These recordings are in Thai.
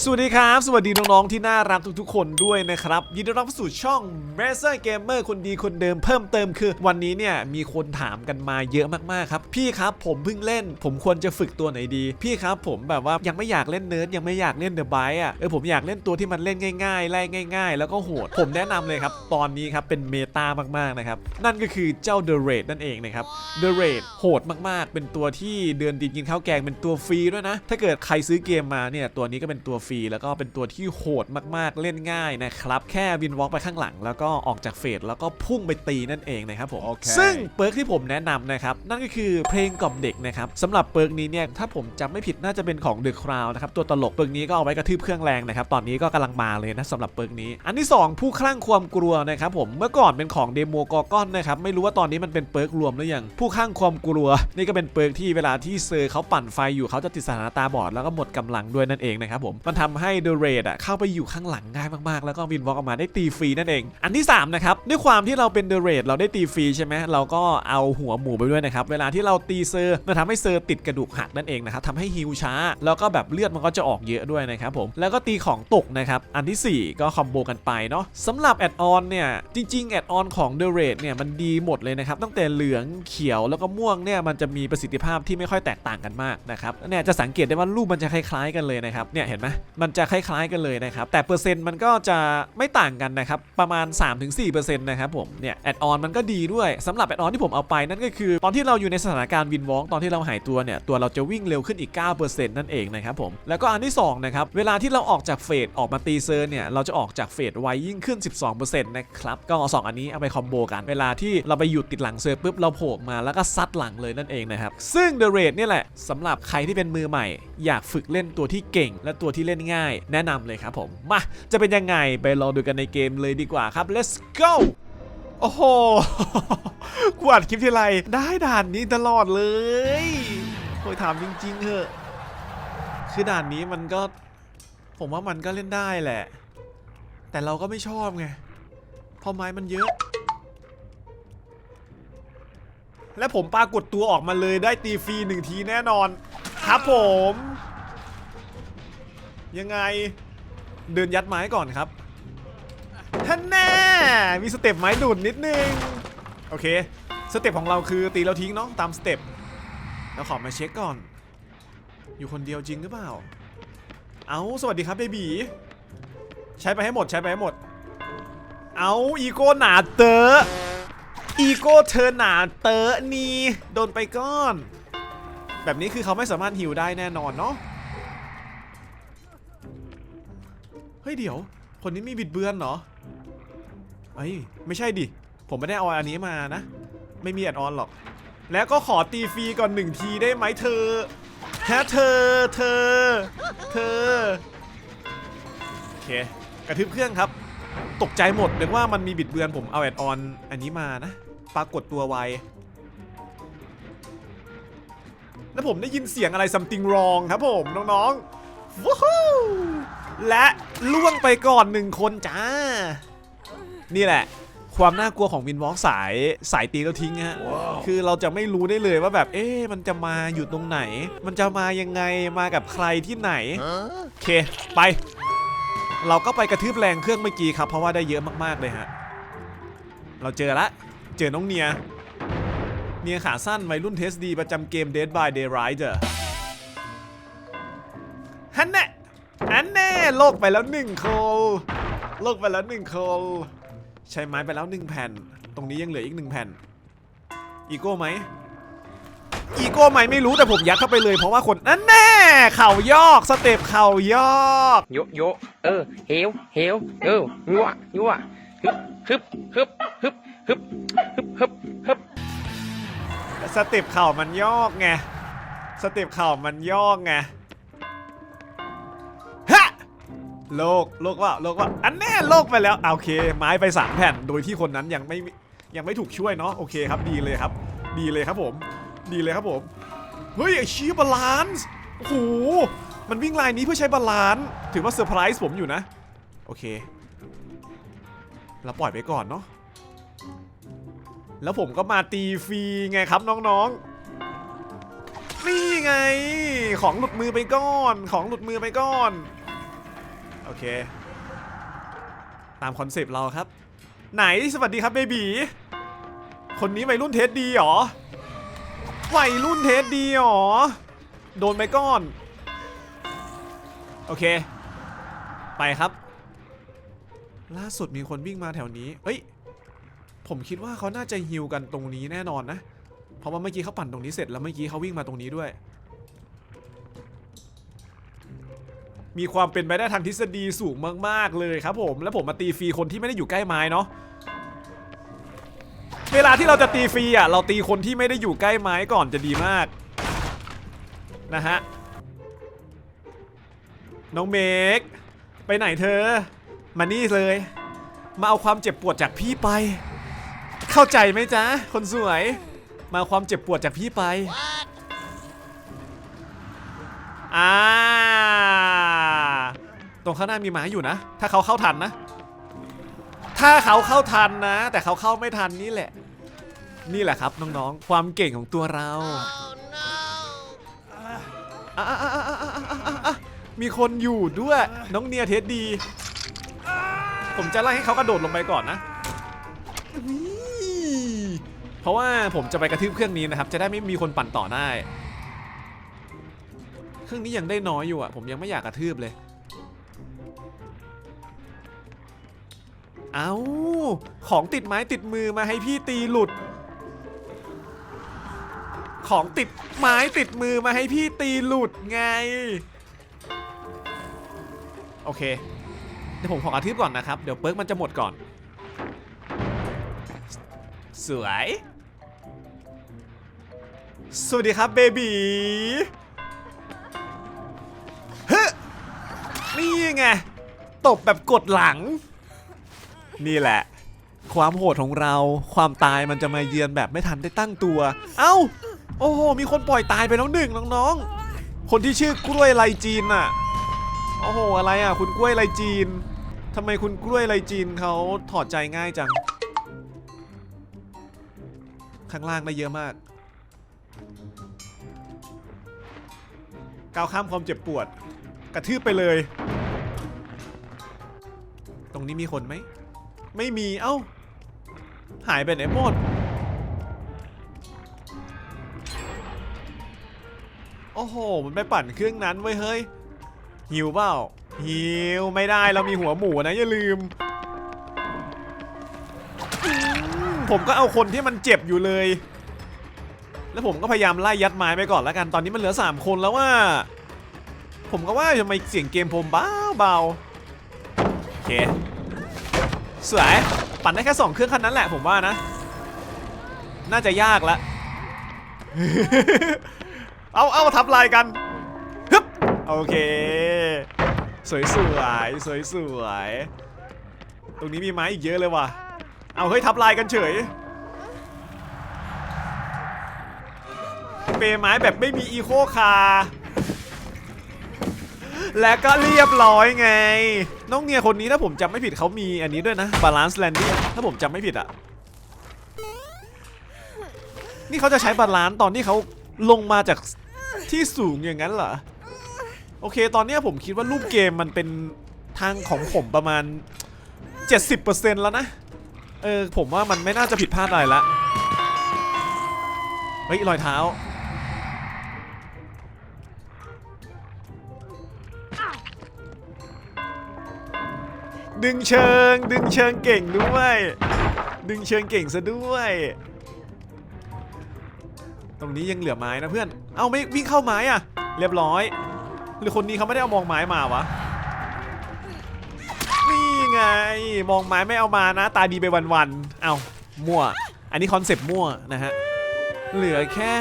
สวัสดีครับ สวัสดีน้องๆที่น่ารักทุกๆคนด้วยนะครับ ยินดีต้อนรับสู่ช่อง m a s e r Gamer คนดีคนเดิมเพิ่มเติมคือ วันนี้เนี่ยมีคนถามกันมาเยอะมากๆครับ พี่ครับผมเพิ่งเล่น ผมควรจะฝึกตัวไหนดี พี่ครับผมแบบว่ายังไม่อยากเล่นเนิร์ดยังไม่อยากเล่นเดอะไบอะเออผมอยากเล่นตัวที่มันเล่นง่ายๆไล่ง่าย ๆ แล้วก็โหดผมแนะนำเลยครับตอนนี้ครับเป็นเมตามากๆนะครับนั่นก็คือเจ้า The Raid นั่นเองนะครับ The Raid โหดมากๆ เป็นตัวที่เดือนดินกินข้าวแกงเป็นตัวฟรีด้วยนะ ถ้าเกิดใครซื้อเกมมาเนี่ยตัวนี้ก็เป็นตัวฟรีแล้วก็เป็นตัวที่โหดมากๆเล่นง่ายนะครับ แค่วินวอล์กไปข้างหลัง แล้วก็ออกจากเฟสแล้วก็พุ่งไปตีนั่นเองนะครับผมโอเคซึ่งเปิร์กที่ผมแนะนำนะครับ นั่นก็คือเพลงกล่อมเด็กนะครับสำหรับเปิร์กนี้เนี่ยถ้าผมจำไม่ผิดน่าจะเป็นของ The Crown นะครับตัวตลกเปิร์กนี้ก็เอาไว้กระทืบเครื่องแรงนะครับตอนนี้ก็กำลังมาเลยนะสำหรับเปิร์กนี้ อันที่สองผู้คลั่งความกลัวนะครับผมเมื่อก่อนเป็นของเดโมกอกอนนะครับไม่รู้ว่าตอนนี้มันเป็นเปิร์กรวมหรือยังผู้คลั่งความกลัว นี่ก็เป็นเปิร์กที่เวลาที่เซอร์เขาปั่นไฟอยู่เขาจะติดสถานะตาบอดแล้วก็หมดกำลังด้วยนั่นเองนะครับผมมันทำให้เดอะเรดอะเข้าไปอยู่ข้างหลังง่ายมากๆ แล้วก็วินวอล์กออกมาได้ตีฟรีนั่นเอง อันที่สามนะครับด้วยความที่เราเป็นเดอะเรดเราได้ตีฟรีใช่ไหมเราก็เอาหัวหมูไปด้วยนะครับเวลาที่เราตีเซอร์มันทำให้เซอร์ติดกระดูกหักนั่นเองนะครับทำให้ฮิวช้า แล้วก็แบบเลือดมันก็จะออกเยอะด้วยนะครับผมแล้วก็ตีของตกนะครับอันทีสี่4 ก็คอมโบกันไปเนาะสำหรับแอดออนเนี่ยจริงๆแอดออนของ The Raid เนี่ยมันดีหมดเลยนะครับตั้งแต่เหลืองเขียวแล้วก็ม่วงเนี่ยมันจะมีประสิทธิภาพที่ไม่ค่อยแตกต่างกันมากนะครับเนี่ยจะสังเกตได้ว่ารูปมันจะคล้ายๆกันเลยนะครับเนี่ยเห็นไหมมันจะคล้ายๆกันเลยนะครับ แต่เปอร์เซ็นต์มันก็จะไม่ต่างกันนะครับ ประมาณ 3-4%นะครับผม เนี่ย แอดออนมันก็ดีด้วยสำหรับแอดออนที่ผมเอาไปนั่นก็คือ ตอนที่เราอยู่ในสถานการณ์วินวอล์กตอนที่เราหายตัวเนี่ย ตัวเราจะวิ่งเร็วขึ้นอีก 9%นั่นเองนะครับผม แล้วก็อันที่สองนะครับ เวลาที่เราออกจากเฟสออกมาตีเซอร์เนี่ย เราจะออกจากเฟสไวยิ่งขึ้น 12%นะครับ ก็เอาสองอันนี้เอาไปคอมโบกัน เวลาที่เราไปหยุดติดหลังเซอร์ปุ๊บเราโผล่มาแล้วก็ซัดหลังเลยนั่นเองนะครับซึ่ง The Raid เนี่ยแหละสำหรับใครที่เป็นมือใหม่ อยากฝึกเล่นตัวที่เก่ง และตัวที่เลนง่าย แนะนำเลยครับผมมาจะเป็นยังไงไปรองดูกันในเกมเลยดีกว่าครับ let's go โอ้โหกูอัดคลิปที่ไรได้ด่านนี้ตลอดเลยโอยถามจริงๆเถอะ คือด่านนี้มันก็ ผมว่ามันก็เล่นได้แหละ แต่เราก็ไม่ชอบไงเพราะไม้มันเยอะ และผมปรากฏตัวออกมาเลยได้ตีฟรีหนึ่งทีแน่นอน ครับผม ยังไงเดินยัดไม้ก่อนครับท่านแน่มีสเต็ปไม้ดูดนิดนึง โอเค สเต็ปของเราคือตีแล้วทิ้งเนาะตามสเต็ปเราขอมาเช็คก่อน อยู่คนเดียวจริงหรือเปล่า เอาสวัสดีครับเบบีใช้ไปให้หมดใช้ไปให้หมด เอาอีโก้หนาเตออีโก้เธอหนาเตอนี่โดนไปก้อน แบบนี้คือเขาไม่สามารถฮิวได้แน่นอนเนาะ เฮ้ยเดี๋ยว คนนี้มีบิดเบือนเหรอเอ้ยไม่ใช่ดิ ผมไม่ได้เอาอันนี้มานะ ไม่มีแอดออนหรอก แล้วก็ขอตีฟรีก่อนหนึ่งทีได้ไหมเธอแฮะเธอ เธอ เธอ โอเค กระทืบเครื่องครับ ตกใจหมดนึกว่ามันมีบิดเบือนผมเอาแอดออนอันนี้มานะ ปรากฏตัวไวแล้วผมได้ยินเสียงอะไร something wrong ครับผม น้องๆวู้ฮู และล่วงไปก่อนหนึ่งคนจ้า นี่แหละ ความน่ากลัวของวินวอล์กสายสายตีแล้วทิ้งฮะ คือเราจะไม่รู้ได้เลยว่าแบบ เอ๊ะมันจะมาอยู่ตรงไหน มันจะมายังไงมากับใครที่ไหนโอเค ไป เราก็ไปกระทืบแรงเครื่องเมื่อกี้ครับ เพราะว่าได้เยอะมากๆเลยฮะ เราเจอละ เจอน้องเนีย เนียขาสั้นวัยรุ่นเทสดีประจำเกม Dead by Daylight โลกไปแล้วหนึ่งโคลโลกไปแล้วหนึ่งโคลใช้ไม้ไปแล้วหนึ่งแผ่น ตรงนี้ยังเหลืออีกหนึ่งแผ่น อีโก้ไหมอีโก้ไหมไม่รู้แต่ผมยัดเข้าไปเลยเพราะว่าคนนั่นแน่เข่ายอกสเต็ปเข่ายอกโยโยเออเฮวเฮวเออยัวยัวฮึบฮึบฮึบฮึบฮึบฮึบฮึบสเต็ปเข่ามันยอกไงสเต็ปเข่ามันยอกไง โลกโลกว่าโลกว่าอันแน่โลกไปแล้วโอเค ไม้ไปสามแผ่น โดยที่คนนั้นยังไม่ยังไม่ถูกช่วยเนาะโอเคครับดีเลยครับ ดีเลยครับผม ดีเลยครับผมเฮ้ยไอชี้บาลานซ์โอ้โหมันวิ่งลายนี้เพื่อใช้บาลานซ์ถือว่าเซอร์ไพรส์ผมอยู่นะ โอเคเราปล่อยไปก่อนเนาะแล้วผมก็มาตีฟรีไงครับน้องๆนี่ไงของหลุดมือไปก่อน ของหลุดมือไปก่อน โอเค ตามคอนเซปต์เราครับ ไหนสวัสดีครับเบบีคนนี้วัยรุ่นเทสดีหรอวัยรุ่นเทสดีหรอ โดนไปก้อน โอเค ไปครับ ล่าสุดมีคนวิ่งมาแถวนี้ เอ้ย ผมคิดว่าเขาน่าจะฮิวกันตรงนี้แน่นอนนะ เพราะว่าเมื่อกี้เขาปั่นตรงนี้เสร็จแล้วเมื่อกี้เขาวิ่งมาตรงนี้ด้วย มีความเป็นไปได้ทางทฤษฎีสูงมากๆเลยครับผมแล้วผมมาตีฟรีคนที่ไม่ได้อยู่ใกล้ไม้เนาะเวลาที่เราจะตีฟรีอะเราตีคนที่ไม่ได้อยู่ใกล้ไม้ก่อนจะดีมากนะฮะน้องเมกไปไหนเธอ มานี่เลย มาเอาความเจ็บปวดจากพี่ไป เข้าใจไหมจ๊ะคนสวย มาเอาความเจ็บปวดจากพี่ไป่า ตรงข้างหน้ามีหมาอยู่นะ ถ้าเขาเข้าทันนะ ถ้าเขาเข้าทันนะ แต่เขาเข้าไม่ทันนี่แหละ นี่แหละครับน้องๆ ความเก่งของตัวเรา มีคนอยู่ด้วย น้องเนียเทสดี ผมจะไล่ให้เขากระโดดลงไปก่อนนะเพราะว่าผมจะไปกระทืบเครื่องนี้นะครับ จะได้ไม่มีคนปั่นต่อได้ รื่องนี้ยังได้น้อยอยู่อะ ผมยังไม่อยากกระทืบเลย เอาของติดไม้ติดมือมาให้พี่ตีหลุด ของติดไม้ติดมือมาให้พี่ตีหลุดไง โอเค เดี๋ยวผมขอกระทืบก่อนนะครับ เดี๋ยวเปิร์กมันจะหมดก่อน สวย สวัสดีครับเบบี นี่ไง ตบแบบกดหลัง นี่แหละ ความโหดของเรา ความตายมันจะมาเยือนแบบไม่ทันได้ตั้งตัว เอ้า โอ้โห มีคนปล่อยตายไปแล้วหนึ่งน้องๆ คนที่ชื่อกล้วยไลจีนน่ะ โอ้โห อะไรอะ คุณกล้วยไลจีนทำไมคุณกล้วยไลจีนเขาถอดใจง่ายจัง ข้างล่างได้เยอะมาก ก้าวข้ามความเจ็บปวด กระทืบไปเลย ตรงนี้มีคนไหม ไม่มี เอ้า หายไปไหนหมด โอ้โห มันไปปั่นเครื่องนั้นไว้ยเฮ้ย หิวเปล่า หิว ไม่ได้ เรามีหัวหมูนะอย่าลืมอืม ผมก็เอาคนที่มันเจ็บอยู่เลยแล้วผมก็พยายามไล่ยัดไม้ไปก่อนแล้วกัน ตอนนี้มันเหลือ 3 คนแล้วว่า ผมก็ว่าทำไมเสียงเกมผมเบาเบาๆโอเคสวยปั่นได้แค่2เครื่องคันนั้นแหละผมว่านะ น่าจะยากละเอาเอาทับลายกันฮึบโอเค สวยสวยสวยสวยตรงนี้มีไม้อีกเยอะเลยว่ะ เอาเฮ้ยทับลายกันเฉย เปไม้แบบไม่มีอีโคคาร์ และก็เรียบร้อยไง น้องเนียคนนี้ถ้าผมจำไม่ผิดเขามีอันนี้ด้วยนะ balance landing ถ้าผมจำไม่ผิดอะนี่เขาจะใช้บาลานซ์ตอนที่เขาลงมาจากที่สูงอย่างนั้นเหรอ โอเค ตอนนี้ผมคิดว่ารูปเกมมันเป็นทางของผมประมาณ 70%แล้วนะ เออ ผมว่ามันไม่น่าจะผิดพลาดอะไรละ เฮ้ยรอยเท้า ดึงเชิง ดึงเชิงเก่งด้วย ดึงเชิงเก่งซะด้วย ตรงนี้ยังเหลือไม้นะเพื่อน เอาไม่วิ่งเข้าไม้อะเรียบร้อย หรือคนนี้เขาไม่ได้เอามองไม้มาวะ นี่ไง มองไม้ไม่เอามานะ ตาดีไปวันๆ เอามั่ว อันนี้คอนเซปต์มั่วนะฮะ เหลือแค่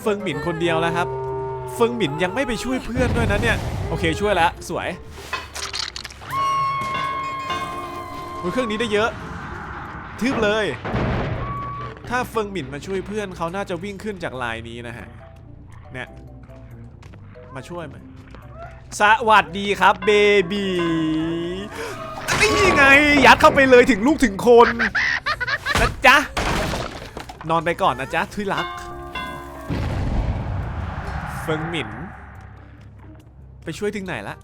เฟิงหมินคนเดียวแล้วครับ เฟิงหมินยังไม่ไปช่วยเพื่อนด้วยนะเนี่ย โอเคช่วยแล้วสวย ยเครื่องนี้ได้เยอะ ทึบเลย ถ้าเฟิงหมินมาช่วยเพื่อนเขาน่าจะวิ่งขึ้นจากลายนี้นะฮะ เนี่ย มาช่วยไหมสวัสดีครับเบบีนี่ไง ยัดเข้าไปเลยถึงลูกถึงคนนะจ๊ะ นอนไปก่อนนะจ๊ะทุยรัก เฟิงหมินไปช่วยถึงไหนละ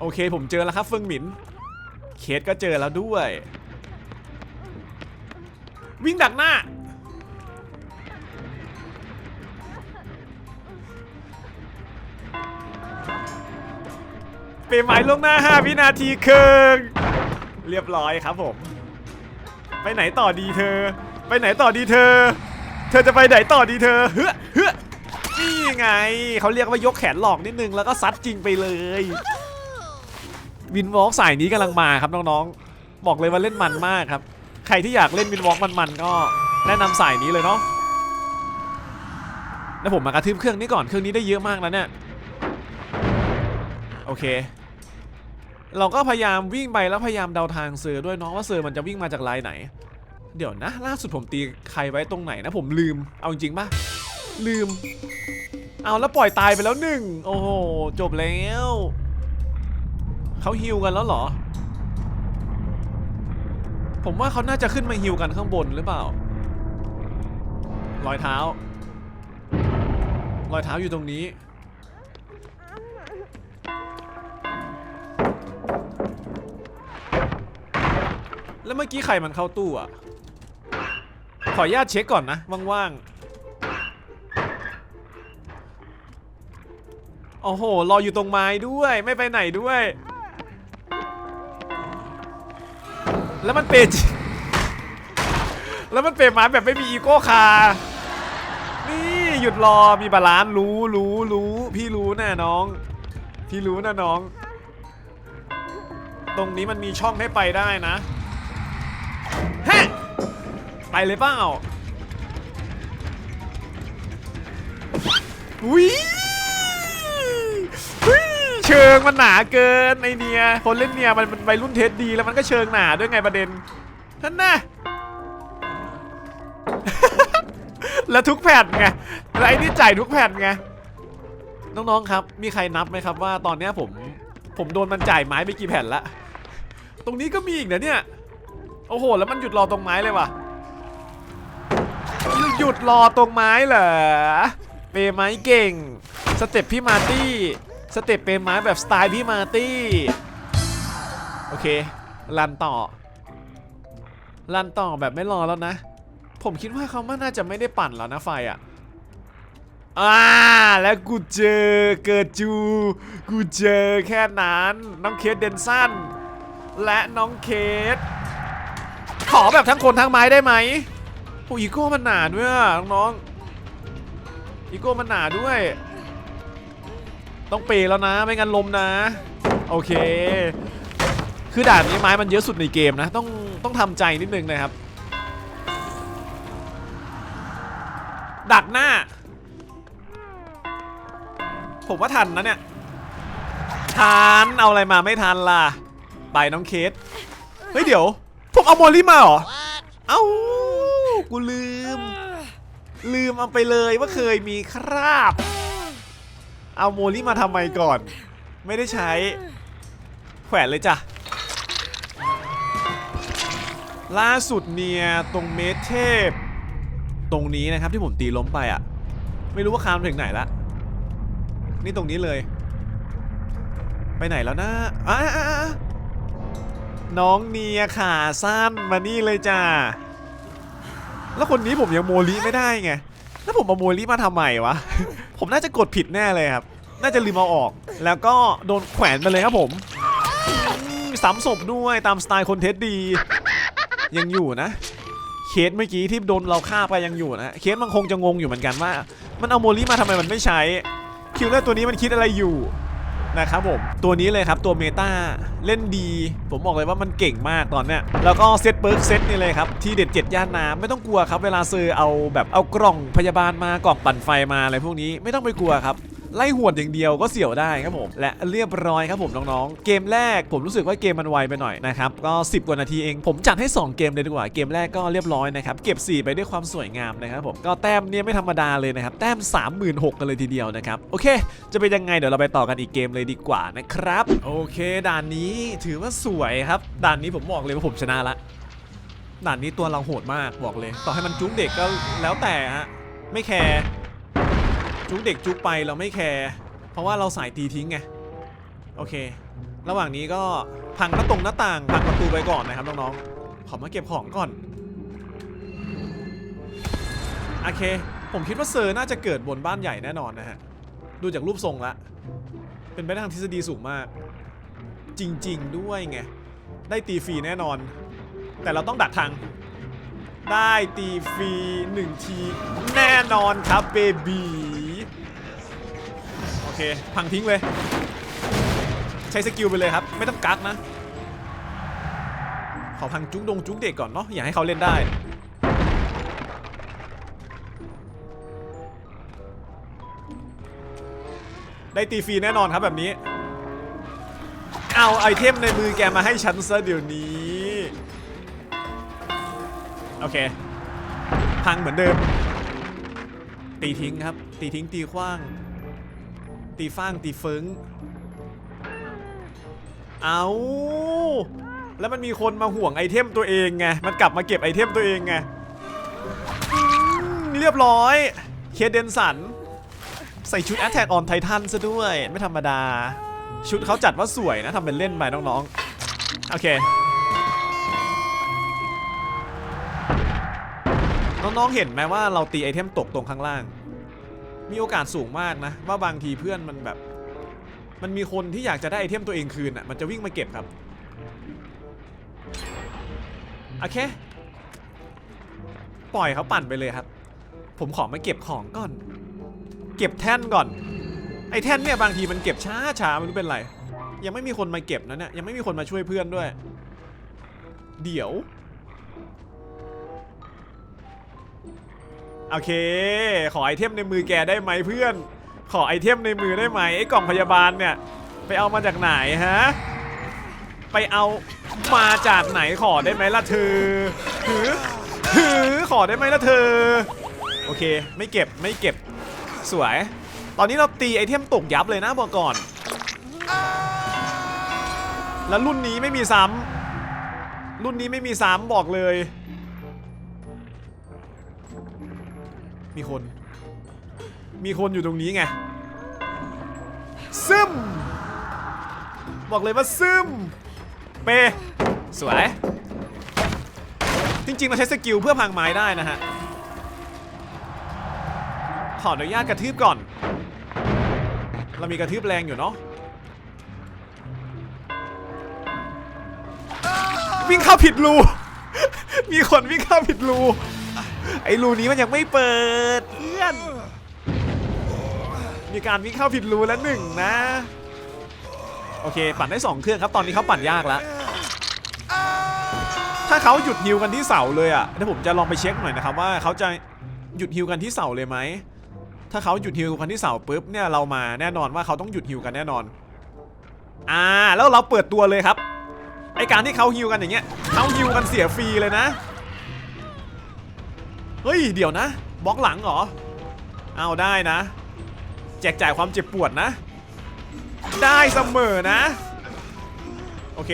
โอเคผมเจอแล้วครับเฟิงหมิน เคสก็เจอแล้วด้วย วิ่งดักหน้า เปรย์หมายล่วงหน้า 5 วินาทีครึ่งเรียบร้อยครับผม ไปไหนต่อดีเธอ ไปไหนต่อดีเธอ เธอจะไปไหนต่อดีเธอเฮ้อเฮ้อนี่ไง เขาเรียกว่ายกแขนหลอกนิดนึงแล้วก็ซัดจริงไปเลย วินวอล์กสายนี้กำลังมาครับน้องๆ บอกเลยว่าเล่นมันมากครับ ใครที่อยากเล่นวินวอล์กมันๆก็แนะนำสายนี้เลยเนาะแล้วผมมากระทืบเครื่องนี้ก่อนเครื่องนี้ได้เยอะมากแล้วเนี่ยโอเค เราก็พยายามวิ่งไปแล้วพยายามเดาทางเซอร์ด้วยเนาะว่าเซอร์มันจะวิ่งมาจากไลน์ไหน เดี๋ยวนะ ล่าสุดผมตีใครไว้ตรงไหนนะผมลืมเอาจริงปะลืม เอาแล้วปล่อยตายไปแล้วหนึ่งโอ้โหจบแล้ว เขาฮิวกันแล้วเหรอ ผมว่าเขาน่าจะขึ้นมาฮิวกันข้างบนหรือเปล่ารอยเท้า รอยเท้าอยู่ตรงนี้ แล้วเมื่อกี้ใครมันเข้าตู้อะ ขออนุญาตเช็คก่อนนะ ว่างๆ โอ้โห รออยู่ตรงไม้ด้วย ไม่ไปไหนด้วย แล้วมันเป็นแล้วมันเป็นไม้แบบไม่มีอีโก้คานี่หยุดรอมีบาลานซ์รู้รู้รู้พี่รู้นะน้อง พี่รู้นะน้อง ตรงนี้มันมีช่องให้ไปได้นะฮะไปเลยเปล่าวิวิ เชิงมันหนาเกินไอเนียคนเล่นเนียมันเป็นวัยรุ่นเทสดีแล้วมันก็เชิงหนาด้วยไงประเด็นท่านน่ะแล้วทุกแผ่นไงแล้วไอ้นี่จ่ายทุกแผ่นไงน้องๆครับ มีใครนับไหมครับว่าตอนเนี้ยผม ผมโดนมันจ่ายไม้ไปกี่แผ่นละตรงนี้ก็มีอีกนะเนี่ยโอ้โห แล้วมันหยุดรอตรงไม้เลยว่ะหยุดรอตรงไม้เหรอเปย์ไม้เก่ง สเต็ปพี่มาตี้ สเต็ปเปย์ไม้แบบสไตล์พี่มาตี้ โอเครันต่อรันต่อแบบไม่รอแล้วนะ ผมคิดว่าเขาม่น่าจะไม่ได้ปั่นแล้วนะไฟอะอ่าแล้วกูเจอเกิดจู กูเจอแค่นั้นน้องเคสเดนสันและน้องเคส ขอแบบทั้งคนทั้งไม้ได้ไหมโอ้อีโก้มันหนาด้วยน้องๆอีโก้มันหนาด้วย ต้องเปย์แล้วนะไม่งั้นลมนะ โอเค คือด่านนี้ไม้มันเยอะสุดในเกมนะ ต้องต้องทำใจนิดนึงนะครับ ดักหน้า ผมว่าทันนะเนี่ยทันเอาอะไรมาไม่ทันล่ะ ไปน้องเคสเฮ้ยเดี๋ยว ผมเอาโมลี่มาเหรอ เอ้า กูลืม ลืมเอาไปเลยว่าเคยมีคราบ เอาโมลี่มาทำไมก่อน ไม่ได้ใช้ แขวนเลยจ้ะ ล่าสุดเนี่ยตรงเมทเทพ ตรงนี้นะครับที่ผมตีล้มไปอะ ไม่รู้ว่าคามถึงไหนละ นี่ตรงนี้เลย ไปไหนแล้วนะอะอะอะอะน้องเนียขาสั้นมานี่เลยจ้า แล้วคนนี้ผมยังโมลิไม่ได้ไง แล้วผมเอาโมลิมาทำไมวะ ผมน่าจะกดผิดแน่เลยครับ น่าจะลืมเอาออก แล้วก็โดนแขวนไปเลยครับผมอืมศพด้วยตามสไตล์คนเท็ดดี ยังอยู่นะ เคสเมื่อกี้ที่โดนเราฆ่าไปยังอยู่นะเคสมันคงจะงงอยู่เหมือนกันว่า มันเอาโมลิมาทำไมมันไม่ใช้คิวเลอร์ตัวนี้มันคิดอะไรอยู่นะครับผมตัวนี้เลยครับตัวเมตาเล่นดี ผมบอกเลยว่ามันเก่งมากตอนเนี้ยแล้วก็เซตเปิร์กเซตนี่เลยครับ ที่เด็ดเจ็ดย่านน้ำไม่ต้องกลัวครับ เวลาซื้อเอาแบบเอากล่องพยาบาลมากล่องปั่นไฟมาอะไรพวกนี้ไม่ต้องไปกลัวครับ ไล่หวดอย่างเดียวก็เสี่ยวได้ครับผม และเรียบร้อยครับผมน้องๆ เกมแรกผมรู้สึกว่าเกมมันไวไปหน่อยนะครับก็ 10 กว่านาทีเอง ผมจัดให้ 2 เกมเลยดีกว่า เกมแรกก็เรียบร้อยนะครับ เก็บ 4 ไปด้วยความสวยงามนะครับผมก็แต้มเนี่ยไม่ธรรมดาเลยนะครับ แต้ม 36,000กันเลยทีเดียวนะครับ โอเค จะเป็นยังไงเดี๋ยวเราไปต่อกันอีกเกมเลยดีกว่านะครับ โอเค ด่านนี้ถือว่าสวยครับ ด่านนี้ผมบอกเลยว่าผมชนะละด่านนี้ตัวเราโหดมากบอกเลย ต่อให้มันจุ๊กเด็กก็แล้วแต่ฮะไม่แคร์ จุกเด็กจุกไปเราไม่แคร์เพราะว่าเราสายตีทิ้งไงโอเค ระหว่างนี้ก็พังหน้าตรงหน้าต่างพังประตูไปก่อนนะครับน้องๆขอมาเก็บของก่อนโอเค ผมคิดว่าเซอร์น่าจะเกิดบนบ้านใหญ่แน่นอนนะฮะดูจากรูปทรงละเป็นไปได้ทางทฤษฎีสูงมาก จริง ๆ ด้วยไงได้ตีฟรีแน่นอน แต่เราต้องดักทางได้ตีฟรีหนึ่งทีแน่นอนครับเบบีโอ เคพังทิ้งเลย ใช้สกิลไปเลยครับ ไม่ต้องกักนะ ขอพังจุ๊กดงจุ๊กเด็กก่อนเนาะอย่าให้เขาเล่นได้ได้ตีฟรีแน่นอนครับแบบนี้ เอาไอเทมในมือแกมาให้ฉันซะเดี๋ยวนี้ โอเค พังเหมือนเดิม ตีทิ้งครับ ตีทิ้งตีขว้าง ตีฟางตีเฟิงเอาแล้วมันมีคนมาห่วงไอเทมตัวเองไง มันกลับมาเก็บไอเทมตัวเองไง เรียบร้อย เคเดนสัน ใส่ชุด Attack on Titan ซะด้วย ไม่ธรรมดา ชุดเขาจัดว่าสวยนะทำเป็นเล่นไปน้องๆ โอเค น้องๆ เห็นไหมว่าเราตีไอเทมตกตรงข้างล่าง มีโอกาสสูงมากนะ ว่าบางทีเพื่อนมันแบบ มันมีคนที่อยากจะได้ไอเทมตัวเองคืนอะมันจะวิ่งมาเก็บครับโอเค ปล่อยเขาปั่นไปเลยครับ ผมขอมาเก็บของก่อน เก็บแท่นก่อน ไอแท่นเนี่ยบางทีมันเก็บช้าช้าไม่รู้เป็นไร ยังไม่มีคนมาเก็บนะเนี่ยยังไม่มีคนมาช่วยเพื่อนด้วย เดี๋ยว โอเค ขอไอเทมในมือแกได้ไหมเพื่อน ขอไอเทมในมือได้ไหมไอกล่องพยาบาลเนี่ย ไปเอามาจากไหนฮะ ไปเอามาจากไหนขอได้ไหมล่ะเธอหือหือขอได้ไหมล่ะเธอ โอเค ไม่เก็บไม่เก็บสวย ตอนนี้เราตีไอเทมตกยับเลยนะบอกก่อน แล้วรุ่นนี้ไม่มีซ้ำรุ่นนี้ไม่มีซ้ำบอกเลย มีคน มีคนอยู่ตรงนี้ไง ซึม บอกเลยว่าซึม เป สวย จริงๆ เราใช้สกิลเพื่อพังไม้ได้นะฮะ ขออนุญาตกระทืบก่อน เรามีกระทืบแรงอยู่เนาะ วิ่งเข้าผิดรู มีคนวิ่งเข้าผิดรู ไอ้รูนี้มันยังไม่เปิดเพื่อน มีการวิ่งเข้าผิดรูแล้วหนึ่งนะ โอเค ปั่นได้2เครื่องครับตอนนี้เขาปั่นยากแล้วถ้าเขาหยุดฮิวกันที่เสาเลยอะเดี๋ยวผมจะลองไปเช็คหน่อยนะครับว่าเขาจะหยุดฮิวกันที่เสาเลยไหมถ้าเขาหยุดฮิวกันที่เสาปุ๊บเนี่ยเรามาแน่นอนว่าเขาต้องหยุดฮิวกันแน่นอน อ่าแล้วเราเปิดตัวเลยครับไอการที่เขาฮิวกันอย่างเงี้ยเขาฮิวกันเสียฟรีเลยนะ เฮ้ย เดี๋ยวนะบล็อกหลังเหรอ เอาได้นะ แจกจ่ายความเจ็บปวดนะ ได้เสมอนะ โอเค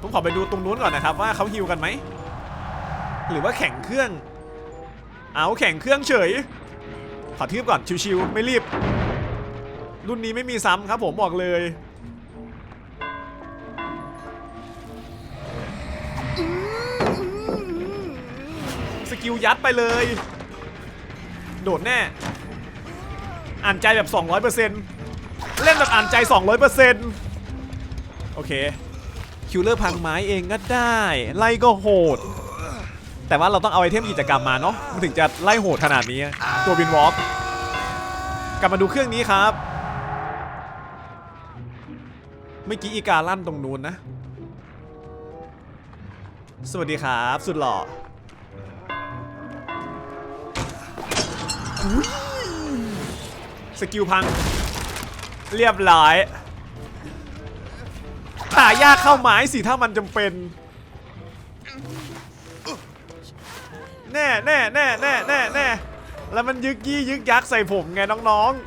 ผมขอไปดูตรงนู้นก่อนนะครับ ว่าเขาฮิวกันไหม หรือว่าแข่งเครื่อง เอาแข่งเครื่องเฉย ขอทืบก่อนชิวๆไม่รีบ รุ่นนี้ไม่มีซ้ำครับผมบอกเลย กิลยัดไปเลย โดดแน่ อ่านใจแบบ 200%เล่นแบบอ่านใจ 200%โอเค คิวเลอร์พังไม้เองก็ได้ ไล่ก็โหด แต่ว่าเราต้องเอาไอเทมกิจกรรมมาเนาะมันถึงจะไล่โหดขนาดนี้ ตัวบินวอล์กกลับมาดูเครื่องนี้ครับเมื่อกี้อีกาลั่นตรงนู้นนะ สวัสดีครับ สุดหล่อ สกิลพัง เรียบร้อยหายากเข้าไม้สิถ้ามันจำเป็น แน่แน่แน่แน่แน่แน่แล้วมันยึกยี่ยึกยักใส่ผมไงน้องๆ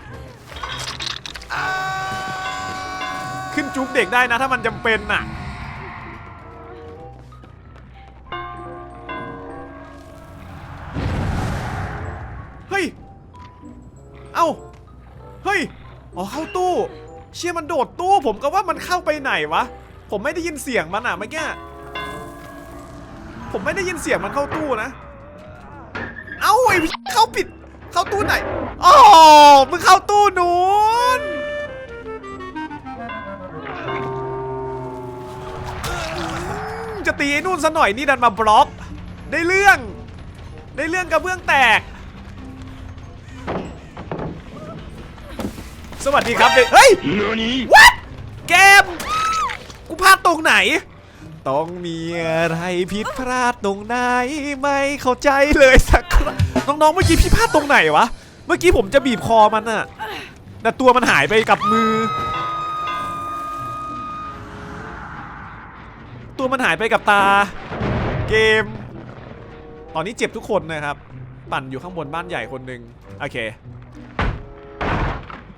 ขึ้นจุกเด็กได้นะถ้ามันจำเป็นน่ะ ชชี่ยมันโดดตู้ผมก็ว่ามันเข้าไปไหนวะ ผมไม่ได้ยินเสียงมันอะเมื่อกี้ผมไม่ได้ยินเสียงมันเข้าตู้นะ เอ้าไอ้เข้าปิด เข้าตู้ไหนอ๋อมึงเข้าตู้นู้นจะตีไอ้นู่นซะหน่อยนี่ดันมาบล็อก ได้เรื่อง ได้เรื่องกระเบื้องแตก สวัสดีครับเด็กเฮ้ย What เกม กูพลาดตรงไหน ต้องมีอะไรผิดพลาดตรงไหน ไม่เข้าใจเลยสักครั้งน้องๆเมื่อกี้พี่พลาดตรงไหนวะ เมื่อกี้ผมจะบีบคอมันอะแต่ตัวมันหายไปกับมือ ตัวมันหายไปกับตา เกม ตอนนี้เจ็บทุกคนนะครับ ปั่นอยู่ข้างบนบ้านใหญ่คนหนึ่งโอเค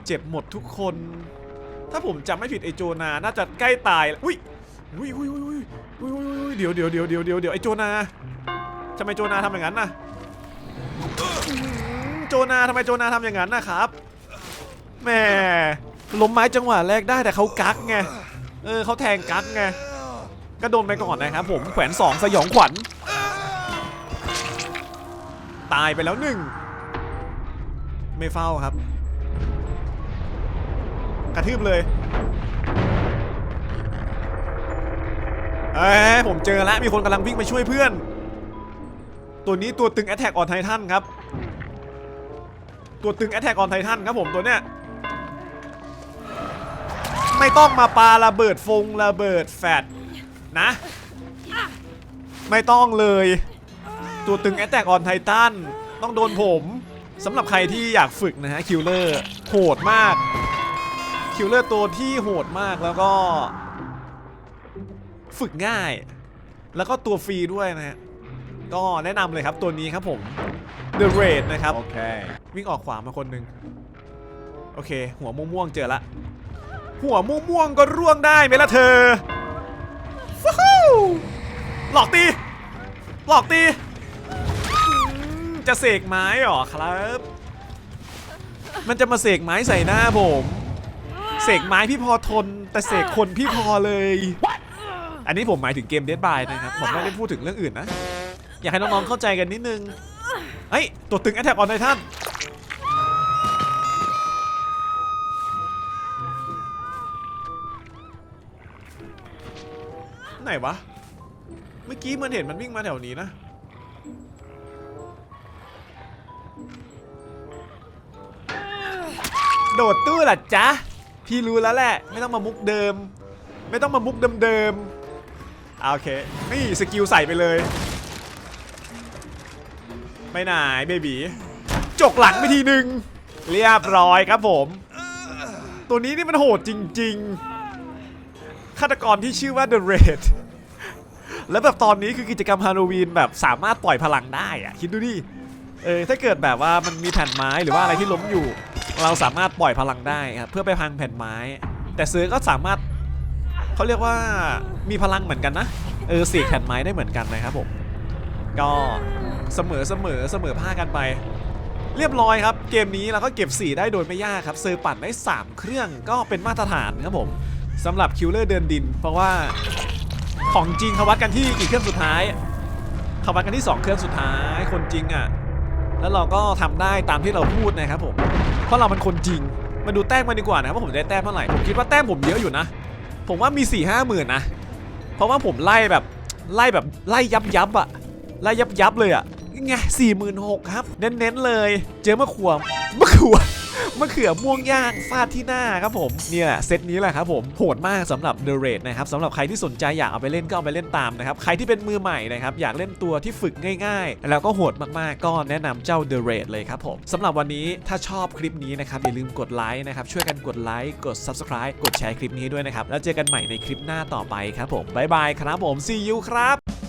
เจ็บหมดทุกคน ถ้าผมจำไม่ผิดไอโจนา น่าจะใกล้ตาย อุ้ยอุ้ยอุ้ยอุ้ยอุ้ยอุ้ยอุ้ยเดี๋ยวเดี๋ยวเดี๋ยวเดี๋ยวเดี๋ยวเดี๋ยวไอโจนาทำไมโจนาทำอย่างนั้นนะโจนาทำไมโจนาทำอย่างนั้นนะครับแหมล้มไม้จังหวะแรกได้แต่เขากักไง เออเขาแทงกักไง ก็โดนไปก่อนนะครับผมแขวนสองสยองขวัญ ตายไปแล้วหนึ่ง ไม่เฝ้าครับ กระทืบเลยเอ้ยผมเจอแล้วมีคนกำลังวิ่งไปช่วยเพื่อน ตัวนี้ตัวตึง Attack on Titan ครับ ตัวตึง Attack on Titan ครับผมตัวเนี้ยไม่ต้องมาปาระเบิดฟงระเบิดแฟดนะ ไม่ต้องเลย ตัวตึง Attack on Titan ต้องโดนผมสำหรับใครที่อยากฝึกนะฮะคิลเลอร์โหดมาก คิลเลอร์ตัวที่โหดมากแล้วก็ ฝึกง่าย แล้วก็ตัวฟรีด้วยนะฮะก็แนะนำเลยครับตัวนี้ครับผม The Raid นะครับ Okay. วิ่งออกขวามาคนหนึ่งโอเค หัวม่วงๆเจอละ หัวม่วงๆก็ร่วงได้ไหมล่ะเธอฟู้ฮู้หลอกตี หลอกตีอืมจะเสกไม้เหรอครับ มันจะมาเสกไม้ใส่หน้าผม เสกไม้พี่พอทน แต่เสกคนพี่พอเลย อันนี้ผมหมายถึงเกม Dead by นะครับ ผมไม่ได้พูดถึงเรื่องอื่นนะ อยากให้น้องๆเข้าใจกันนิดนึงเฮ้ย ตัวตึง Attack on Titan ไหนวะ เมื่อกี้มันเห็นมันวิ่งมาแถวนี้นะ โดดตู้เหรอจ๊ะ พี่รู้แล้วแหละ ไม่ต้องมามุกเดิม ไม่ต้องมามุกเดิมๆโอเคนี่สกิลใส่ไปเลยไม่นายเบบีจกหลังไปทีหนึ่งเรียบร้อยครับผม ตัวนี้นี่มันโหดจริง ๆฆาตกรที่ชื่อว่า The Raid แล้วแบบตอนนี้คือกิจกรรมฮาโลวีนแบบสามารถปล่อยพลังได้อะคิดดูดิเออถ้าเกิดแบบว่ามันมีแผ่นไม้หรือว่าอะไรที่ล้มอยู่ เราสามารถปล่อยพลังได้ครับเพื่อไปพังแผ่นไม้ แต่เสือก็สามารถเขาเรียกว่ามีพลังเหมือนกันนะเออสกแผ่นไม้ได้เหมือนกันนะครับผมก็เสมอเสมอเสมอภาคกันไป เรียบร้อยครับ เกมนี้เราก็เก็บ 4 ได้โดยไม่ยากครับเซอร์ปั่นได้ 3 เครื่องก็เป็นมาตรฐานครับผมสำหรับคิลเลอร์เดินดิน เพราะว่าของจริงเขาวัดกันที่กี่เครื่องสุดท้ายเขาวัดกันที่ 2 เครื่องสุดท้าย คนจริงอะ่ะ แล้วเราก็ทำได้ตามที่เราพูดนะครับผม เพราะเรามันคนจริง มาดูแต้มมาดีกว่านะครับว่าผมได้แต้มเท่าไหร่ ผมคิดว่าแต้มผมเยอะอยู่นะ ผมว่ามี4ี่ห้าหมื่นนะ เพราะว่าผมไล่แบบไล่แบบไล่ยับยับอะไล่ยับยับเลยอะ ไงสี่หมื่นหกครับ เน้นๆเลย เจอมะขวมมะขวมะเขือม่วงย่างฟาดที่หน้าครับผมเนี่ยเซตนี้แหละครับผมโหดมากสำหรับ The Raid นะครับสำหรับใครที่สนใจอยากเอาไปเล่นก็เอาไปเล่นตามนะครับใครที่เป็นมือใหม่นะครับอยากเล่นตัวที่ฝึกง่ายๆ แล้วก็โหดมากๆก็แนะนำเจ้า The Raid เลยครับผมสำหรับวันนี้ถ้าชอบคลิปนี้นะครับอย่าลืมกดไลค์นะครับช่วยกันกดไลค์กด Subscribe กดแชร์คลิปนี้ด้วยนะครับแล้วเจอกันใหม่ในคลิปหน้าต่อไปครับผมบ๊ายบายครับผม see you ครับ